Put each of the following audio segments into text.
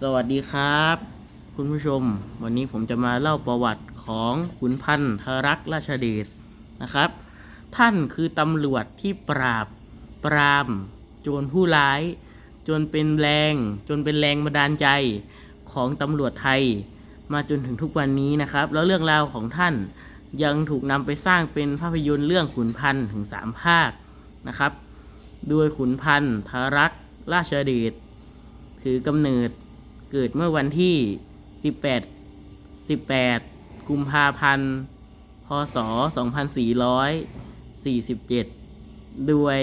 สวัสดีครับ คุณผู้ชม วันนี้ผมจะมาเล่าประวัติของขุนพันธ์ทรักราชเดชนะครับ ท่านคือตำรวจที่ปราบ ปราม โจรผู้ร้าย จนเป็นแรง จนเป็นแรงบันดาลใจของตำรวจไทย มาจนถึงทุกวันนี้นะครับ แล้วเรื่องราวของท่านยังถูกนำไปสร้างเป็นภาพยนตร์เรื่องขุนพันธ์ถึงสามภาคนะครับ โดยขุนพันธ์ทรักราชเดชถือกำเนิด เกิดเมื่อวันที่ 18 18 กุมภาพันธ์ พศ 2447 โดย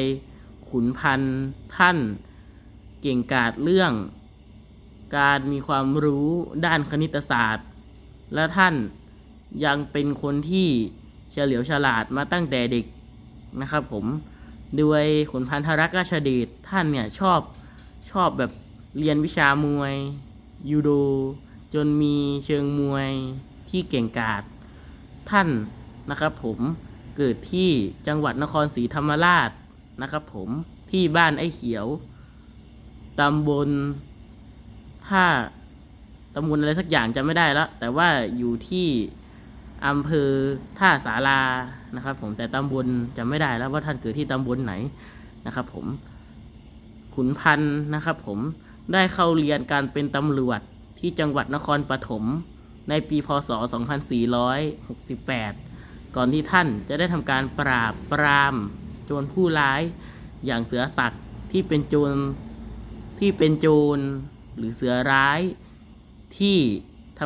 ขุนพันธ์ท่านเก่งกาจเรื่อง การมีความรู้ด้านคณิตศาสตร์ และท่านยังเป็นคนที่เฉลียวฉลาดมาตั้งแต่เด็กนะครับผมโดยขุนพันธรักราชเดชท่านเนี่ยชอบชอบแบบเรียนวิชามวย ยูโด จนมีเชิงมวยที่เก่งกาจท่านนะครับผมเกิดที่จังหวัดนครศรีธรรมราชนะครับผมที่บ้านไอ้เขียวตำบลท่าตำบลอะไรสักอย่างจำไม่ได้แล้ว แต่ว่าอยู่ที่อำเภอท่าสารานะครับ ผมแต่ตำบลจำไม่ได้แล้วว่าท่านเกิดที่ตำบลไหนนะครับ ผมขุนพันธ์นะครับ ผม ได้เข้าเรียนการเป็นตำรวจที่จังหวัดนครปฐมในปีพศ 2468 ก่อนที่ท่านจะได้ทำการปราบปรามโจรผู้ร้ายอย่างเสือศักดิ์ที่เป็นโจรที่เป็นโจรหรือเสือร้ายที่